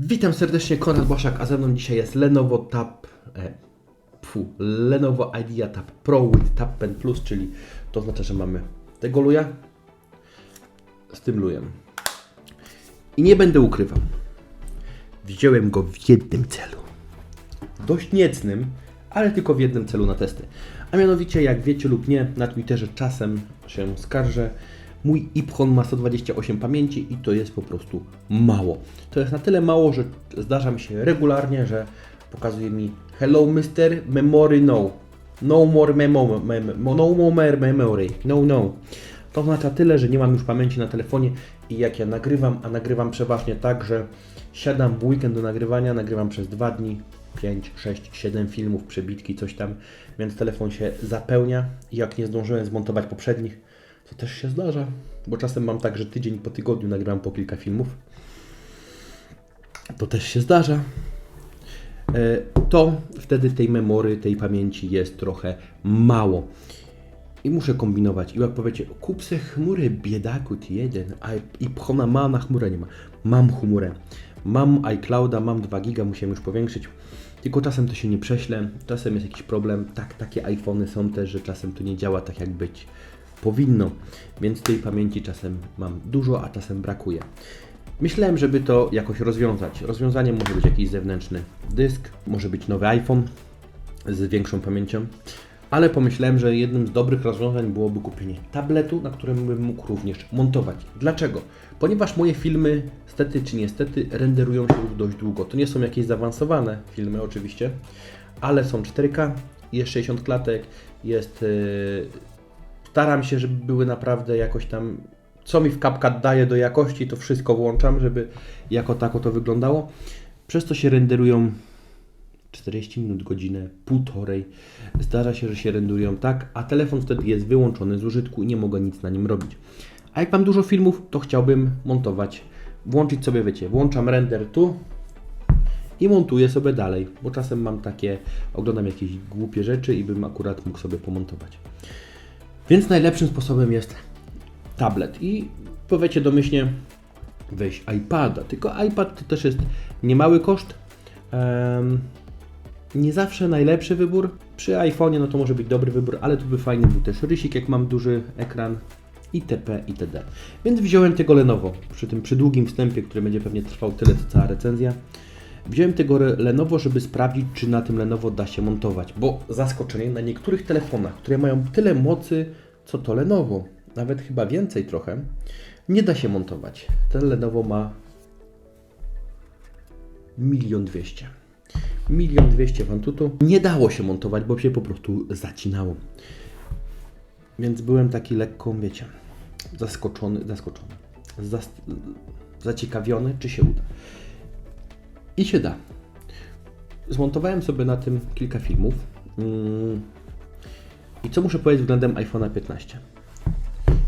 Witam serdecznie, Konrad Błaszak, a ze mną dzisiaj jest Lenovo Tab, e, fu, Lenovo Idea Tab Pro with Tab Pen Plus, czyli to oznacza, że mamy tego luja z tym lujem. I nie będę ukrywał, wziąłem go w jednym celu. Dość niecnym, ale tylko w jednym celu na testy. A mianowicie, jak wiecie lub nie, na Twitterze czasem się skarżę, mój iPhone ma 128 pamięci i to jest po prostu mało. To jest na tyle mało, że zdarza mi się regularnie, że pokazuje mi Hello Mr. Memory No. No more memo, mem, no more memory. No, no. To oznacza tyle, że nie mam już pamięci na telefonie i jak ja nagrywam, a nagrywam przeważnie tak, że siadam w weekend do nagrywania, nagrywam przez dwa dni, 5, 6, 7 filmów, przebitki, coś tam, więc telefon się zapełnia i jak nie zdążyłem zmontować poprzednich, to też się zdarza, bo czasem mam tak, że tydzień po tygodniu nagrywam po kilka filmów. To też się zdarza. E, To wtedy tej memory, tej pamięci jest trochę mało. I muszę kombinować. I jak powiecie, kup se chmurę, biedaku ty jeden, a i pchona ma na chmurę nie ma. Mam chmurę. Mam iClouda, mam 2 giga, musiałem już powiększyć. Tylko czasem to się nie prześle, czasem jest jakiś problem. Tak, takie iPhony są też, że czasem to nie działa tak jak być powinno. Więc tej pamięci czasem mam dużo, a czasem brakuje. Myślałem, żeby to jakoś rozwiązać. Rozwiązaniem może być jakiś zewnętrzny dysk, może być nowy iPhone z większą pamięcią, ale pomyślałem, że jednym z dobrych rozwiązań byłoby kupienie tabletu, na którym bym mógł również montować. Dlaczego? Ponieważ moje filmy, stety czy niestety, renderują się już dość długo. To nie są jakieś zaawansowane filmy oczywiście, ale są 4K, jest 60 klatek, jest... Staram się, żeby były naprawdę jakoś tam co mi w CapCut daje do jakości, to wszystko włączam, żeby jako tako to wyglądało. Przez to się renderują 40 minut, godzinę, półtorej. Zdarza się, że się renderują tak, a telefon wtedy jest wyłączony z użytku i nie mogę nic na nim robić. A jak mam dużo filmów, to chciałbym montować, włączyć sobie, wiecie, włączam render tu i montuję sobie dalej, bo czasem mam takie, oglądam jakieś głupie rzeczy i bym akurat mógł sobie pomontować. Więc najlepszym sposobem jest tablet. I powiecie domyślnie, weź iPada. Tylko iPad to też jest niemały koszt. Em, nie zawsze najlepszy wybór. Przy iPhone'ie no to może być dobry wybór, ale tu by fajny był też rysik, jak mam duży ekran itp. itd. Więc wziąłem tego Lenovo przy tym przy długim wstępie, który będzie pewnie trwał tyle co cała recenzja. Wziąłem tego Lenovo, żeby sprawdzić, czy na tym Lenovo da się montować, bo zaskoczenie na niektórych telefonach, które mają tyle mocy, co to Lenovo, nawet chyba więcej trochę, nie da się montować. Ten Lenovo ma milion dwieście. Milion dwieście Antutu. Nie dało się montować, bo się po prostu zacinało. Więc byłem taki lekko, wiecie, zaskoczony, zaskoczony, zas- zaciekawiony, czy się uda. I się da. Zmontowałem sobie na tym kilka filmów. Mm. I co muszę powiedzieć względem iPhone'a 15?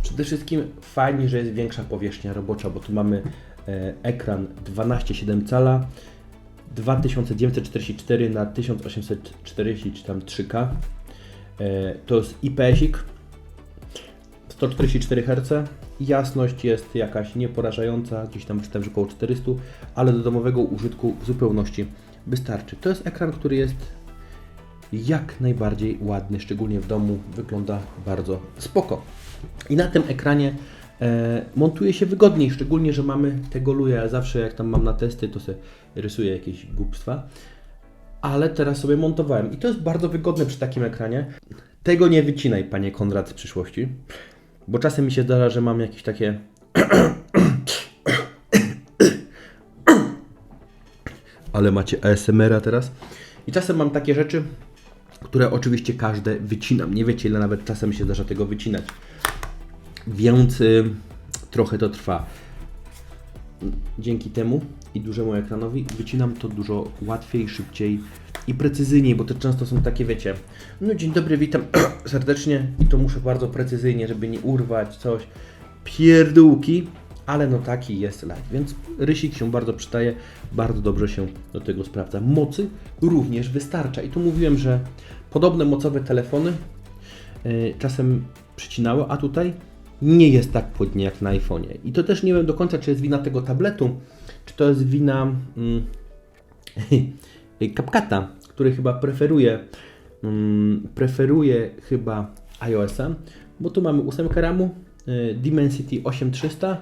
Przede wszystkim fajnie, że jest większa powierzchnia robocza, bo tu mamy e, ekran 12,7 cala, 2944 na 1840 czy tam 3K. E, to jest IPS-ik, 144 Hz. Jasność jest jakaś nieporażająca, gdzieś tam czytam, że około 400, ale do domowego użytku w zupełności wystarczy. To jest ekran, który jest jak najbardziej ładny, szczególnie w domu, wygląda bardzo spoko. I na tym ekranie e, montuje się wygodniej, szczególnie, że mamy tego luja. Ja zawsze jak tam mam na testy, to sobie rysuję jakieś głupstwa. Ale teraz sobie montowałem i to jest bardzo wygodne przy takim ekranie. Tego nie wycinaj, panie Konrad, z przyszłości. Bo czasem mi się zdarza, że mam jakieś takie. Ale macie ASMR-a teraz. I czasem mam takie rzeczy, które oczywiście każde wycinam. Nie wiecie, ile nawet czasem się zdarza tego wycinać. Więc y, trochę to trwa. Dzięki temu i dużemu ekranowi wycinam to dużo łatwiej, szybciej i precyzyjniej, bo to często są takie, wiecie, no dzień dobry, witam serdecznie i to muszę bardzo precyzyjnie, żeby nie urwać coś, pierdółki, ale no taki jest live, więc rysik się bardzo przydaje, bardzo dobrze się do tego sprawdza. Mocy również wystarcza i tu mówiłem, że podobne mocowe telefony y, czasem przycinały, a tutaj nie jest tak płynnie jak na iPhone'ie. I to też nie wiem do końca, czy jest wina tego tabletu, czy to jest wina mm, CapCut'a, który chyba preferuje, mm, preferuje chyba iOS-a, bo tu mamy 8 ramu, y, Dimensity 8300,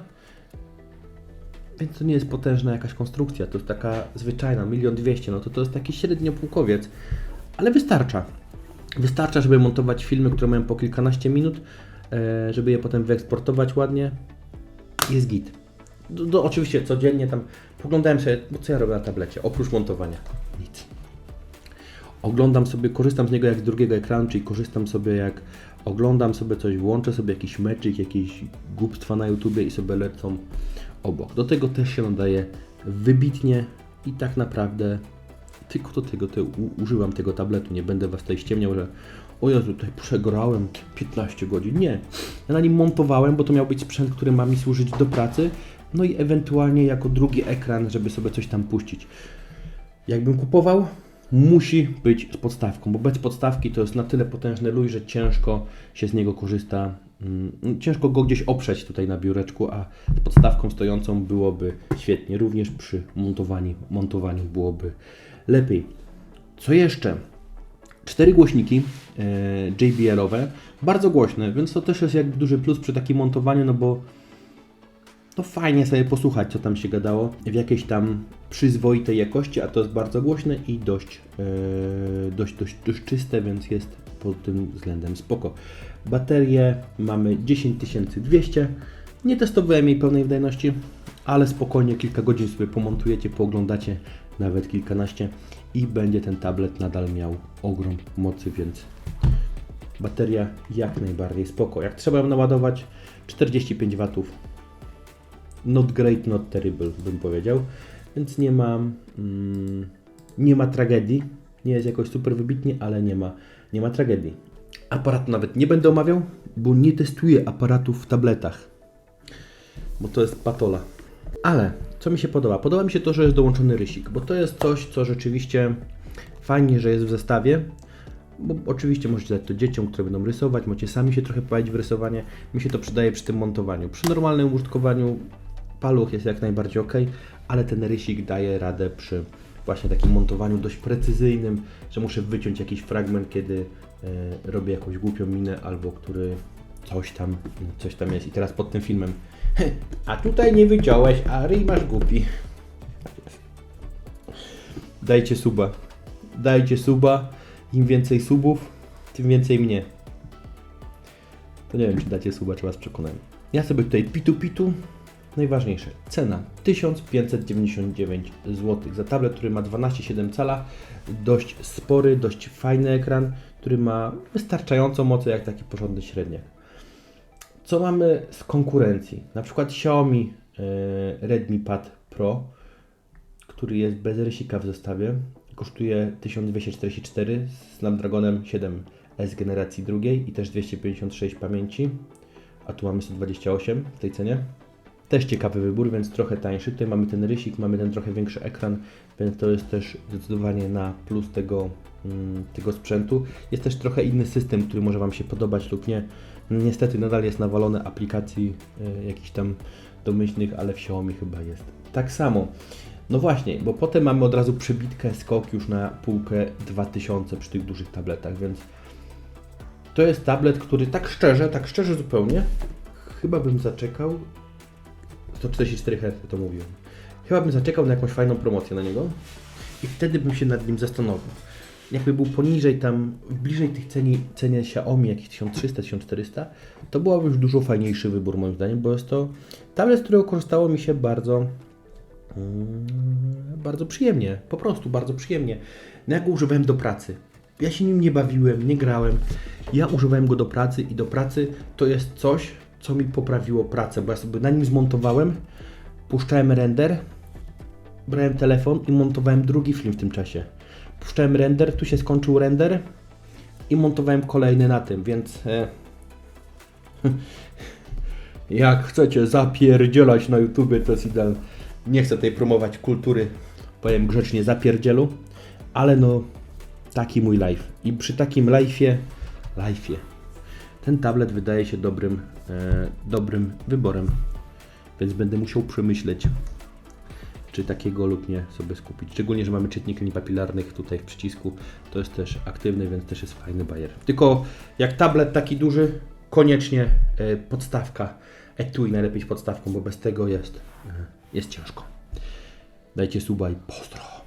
więc to nie jest potężna jakaś konstrukcja, to jest taka zwyczajna, 1 200 no to to jest taki średniopółkowiec, ale wystarcza. Wystarcza, żeby montować filmy, które mają po kilkanaście minut, e, żeby je potem wyeksportować ładnie. Jest git. Do, do, oczywiście codziennie tam poglądałem sobie, bo co ja robię na tablecie, oprócz montowania? Oglądam sobie, korzystam z niego jak z drugiego ekranu, czyli korzystam sobie jak oglądam sobie coś, włączę sobie jakiś meczyk, jakieś głupstwa na YouTubie i sobie lecą obok. Do tego też się nadaje wybitnie i tak naprawdę tylko do tego te, używam tego tabletu. Nie będę Was tutaj ściemniał, że o Jezu, tutaj przegorałem 15 godzin. Nie. Ja na nim montowałem, bo to miał być sprzęt, który ma mi służyć do pracy, no i ewentualnie jako drugi ekran, żeby sobie coś tam puścić. Jakbym kupował, musi być z podstawką, bo bez podstawki to jest na tyle potężny luj, że ciężko się z niego korzysta. Mm, Ciężko go gdzieś oprzeć tutaj na biureczku, a z podstawką stojącą byłoby świetnie. Również przy montowaniu, montowaniu byłoby lepiej. Co jeszcze? Cztery głośniki e, JBL-owe, bardzo głośne, więc to też jest jakby duży plus przy takim montowaniu, no bo to fajnie sobie posłuchać, co tam się gadało w jakiejś tam przyzwoitej jakości, a to jest bardzo głośne i dość, e, dość, dość, dość czyste, więc jest pod tym względem spoko. Baterię mamy 10200. Nie testowałem jej pełnej wydajności, ale spokojnie kilka godzin sobie pomontujecie, pooglądacie, nawet kilkanaście i będzie ten tablet nadal miał ogrom mocy, więc bateria jak najbardziej spoko. Jak trzeba ją naładować, 45 watów not great, not terrible, bym powiedział. Więc nie ma, mm, nie ma tragedii. Nie jest jakoś super wybitnie, ale nie ma, nie ma tragedii. Aparat nawet nie będę omawiał, bo nie testuję aparatów w tabletach. Bo to jest patola. Ale co mi się podoba? Podoba mi się to, że jest dołączony rysik, bo to jest coś, co rzeczywiście fajnie, że jest w zestawie. Bo oczywiście możecie dać to dzieciom, które będą rysować, możecie sami się trochę pobawić w rysowanie. Mi się to przydaje przy tym montowaniu. Przy normalnym użytkowaniu paluch jest jak najbardziej ok, ale ten rysik daje radę przy właśnie takim montowaniu dość precyzyjnym, że muszę wyciąć jakiś fragment, kiedy e, robię jakąś głupią minę albo który coś tam, coś tam jest. I teraz pod tym filmem a tutaj nie wyciąłeś, a ryj masz głupi. Dajcie suba. Dajcie suba. Im więcej subów, tym więcej mnie. To nie wiem, czy dacie suba, czy Was przekonałem. Ja sobie tutaj pitu pitu. Najważniejsze, cena 1599 zł za tablet, który ma 12,7 cala, dość spory, dość fajny ekran, który ma wystarczającą moc jak taki porządny średniak. Co mamy z konkurencji? Na przykład Xiaomi e, Redmi Pad Pro, który jest bez rysika w zestawie, kosztuje 1244 z Snapdragonem 7S generacji drugiej i też 256 pamięci, a tu mamy 128 w tej cenie. Też ciekawy wybór, więc trochę tańszy. Tutaj mamy ten rysik, mamy ten trochę większy ekran, więc to jest też zdecydowanie na plus tego, mm, tego sprzętu. Jest też trochę inny system, który może Wam się podobać lub nie. Niestety nadal jest nawalone aplikacji y, jakichś tam domyślnych, ale w Xiaomi chyba jest tak samo. No właśnie, bo potem mamy od razu przebitkę, skok już na półkę 2000 przy tych dużych tabletach, więc to jest tablet, który tak szczerze, tak szczerze zupełnie, chyba bym zaczekał 144 Hz to mówiłem. Chyba bym zaczekał na jakąś fajną promocję na niego i wtedy bym się nad nim zastanowił. Jakby był poniżej tam, bliżej tych ceni, cenie Xiaomi, jakieś 1300-1400, to byłoby już dużo fajniejszy wybór moim zdaniem, bo jest to tablet, z którego korzystało mi się bardzo, mm, bardzo przyjemnie, po prostu bardzo przyjemnie. No ja go używałem do pracy. Ja się nim nie bawiłem, nie grałem. Ja używałem go do pracy i do pracy to jest coś, co mi poprawiło pracę, bo ja sobie na nim zmontowałem, puszczałem render, brałem telefon i montowałem drugi film w tym czasie. Puszczałem render, tu się skończył render i montowałem kolejny na tym, więc e, jak chcecie zapierdzielać na YouTubie, to jest idealne. Nie chcę tutaj promować kultury, powiem grzecznie, zapierdzielu, ale no taki mój live. I przy takim live'ie, live'ie, ten tablet wydaje się dobrym, e, dobrym wyborem, więc będę musiał przemyśleć, czy takiego lub nie sobie skupić. Szczególnie, że mamy czytnik linii papilarnych tutaj w przycisku, to jest też aktywny, więc też jest fajny bajer. Tylko jak tablet taki duży, koniecznie e, podstawka, etui najlepiej z podstawką, bo bez tego jest, e, jest ciężko. Dajcie suba i pozdro.